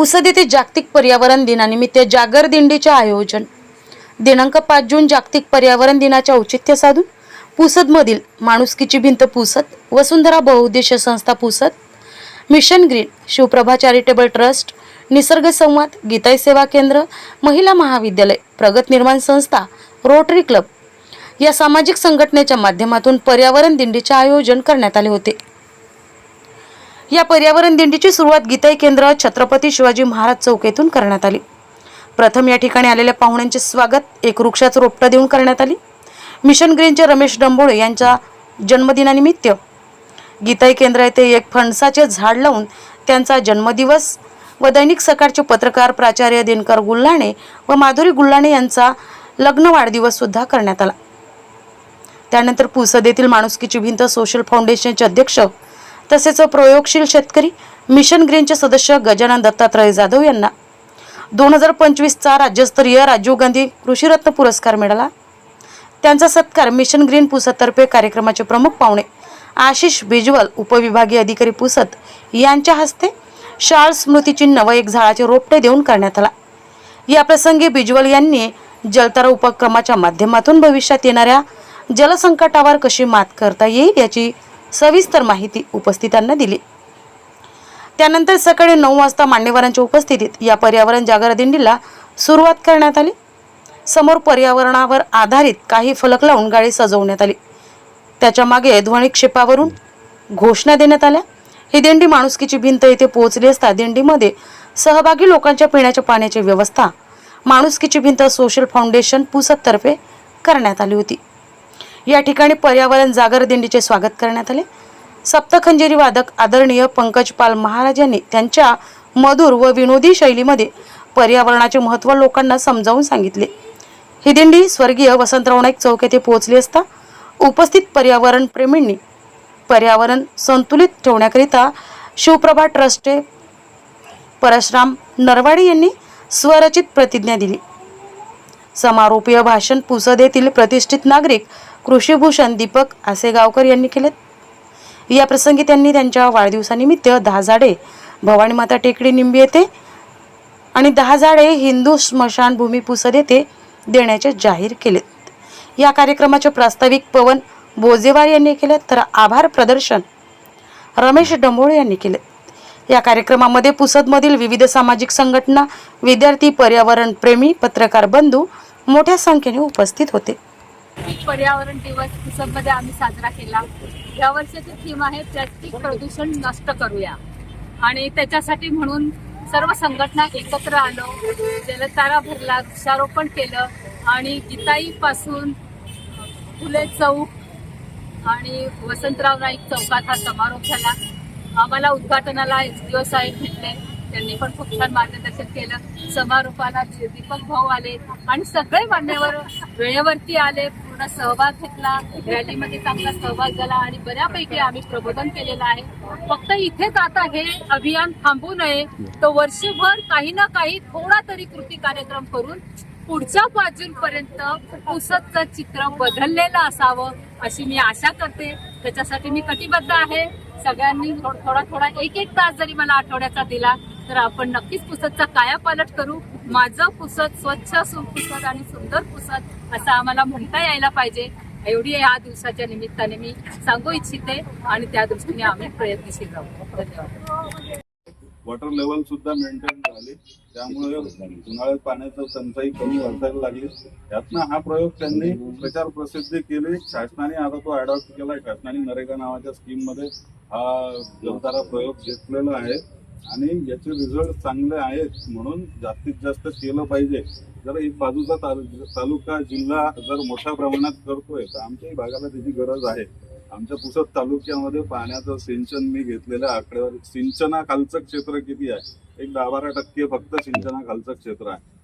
पुसद येथे जागतिक पर्यावरण दिनानिमित्त जागर दिंडीचे आयोजन. दिनांक पाच जून जागतिक पर्यावरण दिनाचे औचित्य साधून पुसदमधील माणुसकीची भिंत पुसद वसुंधरा बहुउद्देशीय संस्था Pusad mission green Shivprabha charitable trust Nisarg Samvad Gitai सेवा केंद्र महिला महाविद्यालय प्रगत निर्माण संस्था रोटरी क्लब या सामाजिक संघटनेच्या माध्यमातून पर्यावरण दिंडीचे आयोजन करण्यात आले होते. या पर्यावरण दिंडीची सुरुवात गीताई केंद्र छत्रपती शिवाजी महाराज चौक येथून करण्यात आली. प्रथम या ठिकाणी आलेल्या पाहुण्यांचे स्वागत एक वृक्षाचं रोपटं देऊन करण्यात आली. मिशन ग्रीनचे रमेश डंबोळे यांच्या जन्मदिनानिमित्त गीताई केंद्र येथे एक फणसाचे झाड लावून त्यांचा जन्मदिवस व दैनिक सकाळचे पत्रकार प्राचार्य दिनकर गुल्हाणे व माधुरी गुल्हाणे यांचा लग्न वाढदिवस सुद्धा करण्यात आला. त्यानंतर पुसद येथील माणुसकीची भिंत सोशल फाउंडेशनचे अध्यक्ष तसेच प्रयोगशील शेतकरी मिशन ग्रीनचे सदस्य गजानन दत्तात्रय जाधव यांना दोन हजार पंचवीसचा राज्यस्तरीय राजीव गांधी कृषीरत्न पुरस्कार मिळाला. त्यांचा सत्कार मिशन ग्रीन पुसततर्फे कार्यक्रमाचे प्रमुख पाहुणे आशिष बिजवल उपविभागीय अधिकारी पुसद यांच्या हस्ते शाळ स्मृतिचिन्ह व एक झाडाचे रोपटे देऊन करण्यात आला. या प्रसंगी बिजवल यांनी जलतारा उपक्रमाच्या माध्यमातून भविष्यात येणाऱ्या जलसंकटावर कशी मात करता येईल याची सविस्तर माहिती उपस्थितांना दिली. त्यानंतर सकाळी नऊ वाजता मान्यवरांच्या उपस्थितीत या पर्यावरण जागर दिंडीला सुरुवात करण्यात आली. समोर पर्यावरणावर आधारित काही फलक लावून गाडी सजवण्यात आली. त्याच्यामागे ध्वनिक्षेपावरून घोषणा देण्यात आल्या. ही दिंडी माणुसकीची भिंत येथे पोहोचली असता दिंडीमध्ये सहभागी लोकांच्या पिण्याच्या पाण्याची व्यवस्था माणुसकीची भिंत सोशल फाउंडेशन पुसकतर्फे करण्यात आली होती. या ठिकाणी पर्यावरण जागर दिंडीचे स्वागत करण्यात आले. सप्तखंजेरी वादक आदरणीय पंकज पाल महाराज यांनी त्यांच्या मधुर व विनोदी शैलीमध्ये पर्यावरणाचे महत्त्व लोकांना समजावून सांगितले. ही दिंडी स्वर्गीय वसंतराव नाईक चौक येथे पोहोचली असता उपस्थित पर्यावरण प्रेमींनी पर्यावरण संतुलित ठेवण्याकरिता शिवप्रभा ट्रस्टचे परशुराम नरवाडे यांनी स्वरचित प्रतिज्ञा दिली. समारोपीय भाषण पुसद येथील प्रतिष्ठित नागरिक कृषीभूषण दीपक आसेगावकर यांनी केले या प्रसंगी त्यांनी त्यांच्या वाढदिवसानिमित्त दहा झाडे भवानी माता टेकडी निंबी येथे आणि दहा झाडे हिंदू स्मशानभूमी पुसद येथे देण्याचे जाहीर केलेत. या कार्यक्रमाचे प्रास्ताविक पवन बोजेवार यांनी केले तर आभार प्रदर्शन रमेश डंबोळे यांनी केले या कार्यक्रमामध्ये पुसदमधील विविध सामाजिक संघटना विद्यार्थी पर्यावरण प्रेमी पत्रकार बंधू मोठ्या संख्येने उपस्थित होते. पर्यावरण दिवस पुसदमध्ये आम्ही साजरा केला. या वर्षाची थीम आहे प्लास्टिक प्रदूषण नष्ट करूया. आणि त्याच्यासाठी म्हणून सर्व संघटना एकत्र आलो जलतारा भरला वृक्षारोपण केलं आणि गीताई पासून फुले चौक आणि वसंतराव नाईक चौकात हा समारोप झाला. आम्हाला उद्घाटनाला एस डी ओ साहेब भेटले. त्यांनी पण खूप छान मार्गदर्शन केलं. समारोपाला दीपक भाऊ आले आणि सगळे मान्यवर वेळेवरती आले पूर्ण सहभाग घेतला. रॅलीमध्ये चांगला सहभाग झाला आणि बऱ्यापैकी आम्ही प्रबोधन केलेलं आहे. फक्त इथेच आता हे अभियान थांबू नये. तर वर्षभर काही ना काही थोडा तरी कृती कार्यक्रम करून पुढच्या पाच जून पर्यंत पुसदचं चित्र बदललेलं असावं अशी मी आशा करते. त्याच्यासाठी मी कटिबद्ध आहे. सगळ्यांनी थोडा थोडा एक एक तास जरी मला आठवड्याचा दिला तर आपण नक्कीच पुसदचा कायापालट करू. माझं पुसद स्वच्छ सुपुसद आणि सुंदर पुसद असं आम्हाला म्हणता यायला पाहिजे. एवढी या दिवसाच्या निमित्ताने मी सांगू इच्छिते आणि त्या दृष्टीने आम्ही प्रयत्नशील राहू. धन्यवाद. वॉटर लेवल सुद्धा मेंटेन झाले. त्यामुळे उन्हाळ्यात पाण्याचं टंचाई कमी वाढायला लागली. यातनं हा प्रयोग त्यांनी प्रचार प्रसिद्धी केली. शासनाने आता तो अडॉप्ट केला शासनाने नरेगा नावाच्या स्कीममध्ये हा जलतारा प्रयोग घेतलेला आहे आणि याचे रिझल्ट चांगले आहेत म्हणून जास्तीत जास्त केलं पाहिजे. जर एक बाजूचा तालु- तालुका जिल्हा जर मोठ्या प्रमाणात करतोय तर आमच्याही भागाला त्याची गरज आहे. आमच्या पुसद तालुक्यामध्ये पाण्याचं सिंचन मी घेतलेल्या आकडेवारी सिंचनाखालचं क्षेत्र किती आहे? एक दहा बारा टक्के फक्त सिंचनाखालचं क्षेत्र आहे.